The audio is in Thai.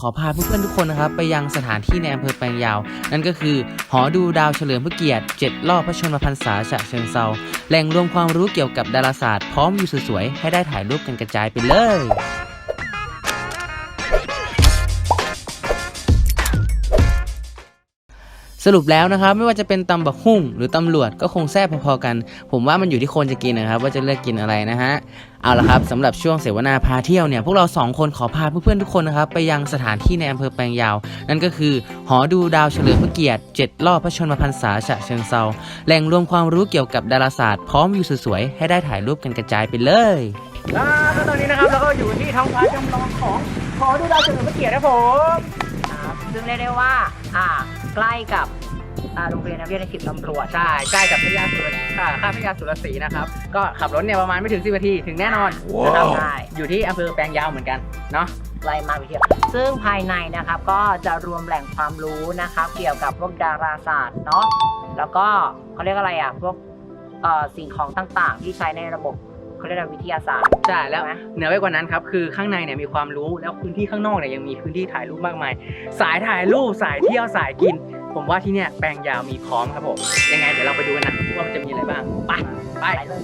ขอพาเพื่อนๆทุกคนนะครับ ไปยังสถานที่ในอำเภอแปลงยาว นั่นก็คือ หอดูดาวเฉลิมพระเกียรติ 7 รอบพระชนมพรรษาฉะเชิงเซาแหล่งรวมความรู้เกี่ยวกับดาราศาสตร์พร้อมวิวสวยๆให้ได้ถ่ายรูปกันกระจายไปเลย รุปแล้วนะครับไม่ว่าจะเป็นตำบักหุ่งหรือตำรวจก็คงแซ่บพอๆกัน ผมว่ามันอยู่ที่คนจะกินนะครับ ว่าจะเลือกกินอะไรนะฮะเอาละครับสำหรับช่วงเสวนาพาเที่ยวเนี่ยพวกเราสองคนขอพาเพื่อนๆทุกคนนะครับไปยังสถานที่ในอำเภอแปลงยาว นั่นก็คือ หอดูดาวเฉลิมพระเกียรติ 7 รอบพระชนมพรรษาฉะเชิงเซาแหล่งรวมความรู้เกี่ยวกับดาราศาสตร์พร้อมวิวสวยๆให้ได้ถ่ายรูปกันกระจายไปเลยแล้วตอนนี้นะครับเราก็อยู่ที่ท้องฟ้าจำลองของหอดูดาวเฉลิมพระเกียรติครับผมครับซึ่งเรียกได้ว่าอ่าใกล้กับอ่า โรงเรียนนักเรียนในสิบตำรวจใช่ใกล้กับพญาสุรค่ะข้าพญาสุรศรีนะครับ ก็ขับรถเนี่ยประมาณไม่ถึง10นาทีถึงแน่นอนนะครับใช่อยู่ที่อำเภอแปลงยาวเหมือนกันเนาะใกล้มากไปเที่ยวซึ่งภายในนะครับก็จะรวมแหล่งความรู้นะครับเกี่ยวกับพวกดาราศาสตร์เนาะแล้วก็เขาเรียกอะไรอะพวกเอ่อสิ่งของต่างๆ ที่ใช้ในระบบ เขาเรียกว่าวิทยาศาสตร์ใช่แล้วใช่ไหมเหนือไปกว่านั้นครับคือข้างในเนี่ยมีความรู้แล้วพื้นที่ข้างนอกเนี่ยยังมีพื้นที่ถ่ายรูปมากมาย สายถ่ายรูปสายเที่ยวสายกิน ผมว่าที่เนี่ยแปลงยาวมีพร้อมครับผมยังไงเดี๋ยวเราไปดูกันนะว่ามันจะมีอะไรบ้างไปไปไปเลย